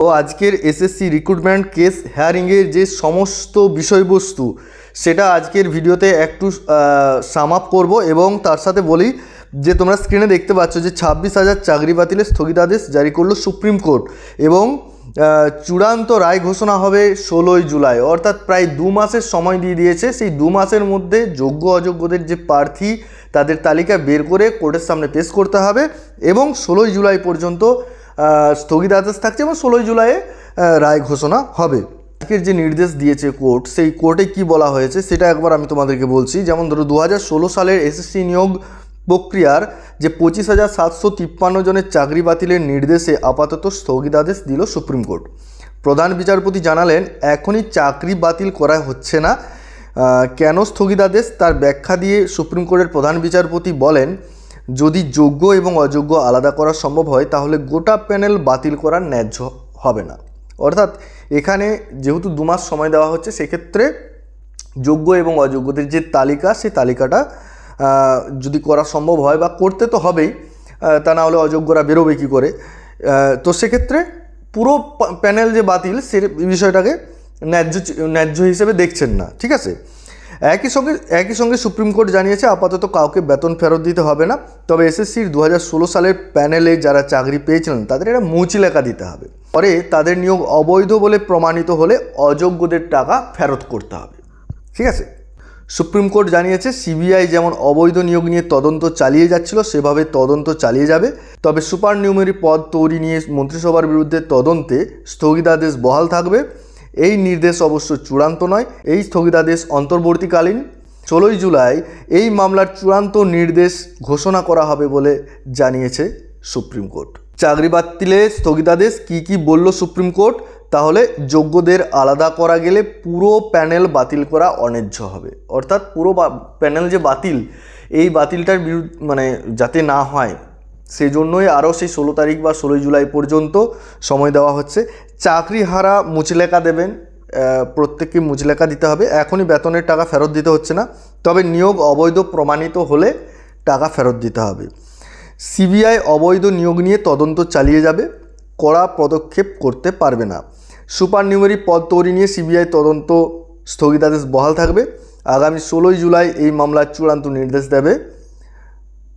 তো আজকের SSC recruitment case হেয়ারিংয়ের যে সমস্ত বিষয়বস্তু, সেটা আজকের ভিডিওতে একটু সাম আপ করব এবং তার সাথে বলি যে তোমরা স্ক্রিনে দেখতে পাচ্ছ যে ছাব্বিশ হাজার চাকরি বাতিলের স্থগিতাদেশ জারি করল সুপ্রিম কোর্ট এবং চূড়ান্ত রায় ঘোষণা হবে ষোলোই জুলাই। অর্থাৎ প্রায় দু মাসের সময় দিয়ে দিয়েছে। সেই দু মাসের মধ্যে যোগ্য অযোগ্যদের যে প্রার্থী, তাদের তালিকা বের করে কোর্টের সামনে পেশ করতে হবে এবং ষোলোই জুলাই পর্যন্ত স্থগিতাদেশ থাকছে এবং ষোলোই জুলাইয়ে রায় ঘোষণা হবে। আজকের যে নির্দেশ দিয়েছে কোর্ট, সেই কোর্টে কি বলা হয়েছে সেটা একবার আমি তোমাদেরকে বলছি। যেমন ধরো দু হাজার ষোলো সালের এসএসসি নিয়োগ প্রক্রিয়ার যে পঁচিশ হাজার সাতশো তিপ্পান্ন জনের চাকরি বাতিলের নির্দেশে আপাতত স্থগিতাদেশ দিল সুপ্রিম কোর্ট। প্রধান বিচারপতি জানালেন, এখনই চাকরি বাতিল করা হচ্ছে না। কেন স্থগিতাদেশ তার ব্যাখ্যা দিয়ে সুপ্রিম কোর্টের প্রধান বিচারপতি বলেন যদি যোগ্য এবং অযোগ্য আলাদা করা সম্ভব হয়, তাহলে গোটা প্যানেল বাতিল করা ন্যায্য হবে না। অর্থাৎ এখানে যেহেতু দু মাস সময় দেওয়া হচ্ছে, সেক্ষেত্রে যোগ্য এবং অযোগ্যদের যে তালিকা, সেই তালিকাটা যদি করা সম্ভব হয় বা করতে তো হবেই তা না হলে অযোগ্যরা বেরোবে কী করে? তো সেক্ষেত্রে পুরো প্যানেল যে বাতিল, সে বিষয়টাকে ন্যায্য ন্যায্য হিসেবে দেখছেন না, ঠিক আছে? একই সঙ্গে একই সঙ্গে সুপ্রিম কোর্ট জানিয়েছে আপাতত কাউকে বেতন ফেরত দিতে হবে না। তবে এসএসসির দু হাজার ষোলো সালের প্যানেলে যারা চাকরি পেয়েছিলেন, তাদের একটা মুচি লেখা দিতে হবে। পরে তাদের নিয়োগ অবৈধ বলে প্রমাণিত হলে অযোগ্যদের টাকা ফেরত করতে হবে। ঠিক আছে? সুপ্রিম কোর্ট জানিয়েছে, সিবিআই যেমন অবৈধ নিয়োগ নিয়ে তদন্ত চালিয়ে যাচ্ছিল, সেভাবে তদন্ত চালিয়ে যাবে। তবে সুপার নিউমেরি পদ তৈরি নিয়ে মন্ত্রিসভার বিরুদ্ধে তদন্তে স্থগিতাদেশ বহাল থাকবে। এই নির্দেশ অবশ্য চূড়ান্ত নয়, এই স্থগিতাদেশ অন্তর্বর্তীকালীন। ষোলোই জুলাই এই মামলার চূড়ান্ত নির্দেশ ঘোষণা করা হবে বলে জানিয়েছে সুপ্রিম কোর্ট। চাকরি বাতিলে স্থগিতাদেশ কি কি বলল সুপ্রিম কোর্ট, তাহলে যোগ্যদের আলাদা করা গেলে পুরো প্যানেল বাতিল করা অন্যায্য হবে। অর্থাৎ পুরো প্যানেল যে বাতিল, এই বাতিলটার বিরুদ্ধ মানে যাতে না হয় সেই জন্যই আরও সেই ষোলো তারিখ বা ষোলোই জুলাই পর্যন্ত সময় দেওয়া হচ্ছে। চাকরি হারা মুচলেখা দেবেন প্রত্যেককে মুচলেখা দিতে হবে। এখনই বেতনের টাকা ফেরত দিতে হচ্ছে না, তবে নিয়োগ অবৈধ প্রমাণিত হলে টাকা ফেরত দিতে হবে। সিবিআই অবৈধ নিয়োগ নিয়ে তদন্ত চালিয়ে যাবে, কড়া পদক্ষেপ করতে পারবে না। সুপার নিউমেরি পদ তৈরি নিয়ে সিবিআই তদন্ত স্থগিতাদেশ বহাল থাকবে। আগামী ষোলোই জুলাই এই মামলার চূড়ান্ত নির্দেশ দেবে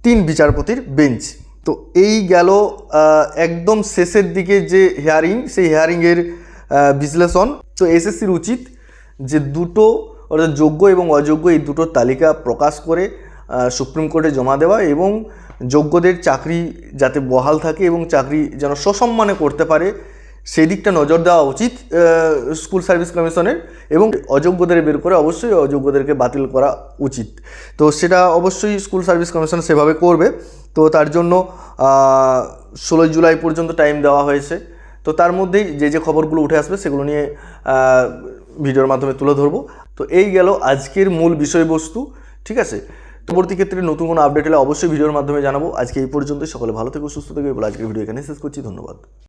তিন বিচারপতির বেঞ্চ। তো এই গেল একদম শেষের দিকে যে হেয়ারিং সেই হেয়ারিংয়ের বিশ্লেষণ। তো এসএসসির উচিত যে দুটো অর্থাৎ যোগ্য এবং অযোগ্য এই দুটো তালিকা প্রকাশ করে সুপ্রিম কোর্টে জমা দেওয়া এবং যোগ্যদের চাকরি যাতে বহাল থাকে এবং চাকরি যেন সসম্মানে করতে পারে সেই দিকটা নজর দেওয়া উচিত স্কুল সার্ভিস কমিশনের এবং অযোগ্যদের বের করে অবশ্যই অযোগ্যদেরকে বাতিল করা উচিত। তো সেটা অবশ্যই স্কুল সার্ভিস কমিশন সেভাবে করবে। তো তার জন্য ষোলোই জুলাই পর্যন্ত টাইম দেওয়া হয়েছে। তো তার মধ্যেই যে যে খবরগুলো উঠে আসবে সেগুলো নিয়ে ভিডিওর মাধ্যমে তুলে ধরবো। তো এই গেল আজকের মূল বিষয়বস্তু, ঠিক আছে? পরবর্তী ক্ষেত্রে নতুন কোনো আপডেট হলে অবশ্যই ভিডিওর মাধ্যমে জানাব। আজকে এই পর্যন্ত সকলে ভালো থেকে, সুস্থ থেকো। আজকের ভিডিও এখানে শেষ করছি। ধন্যবাদ।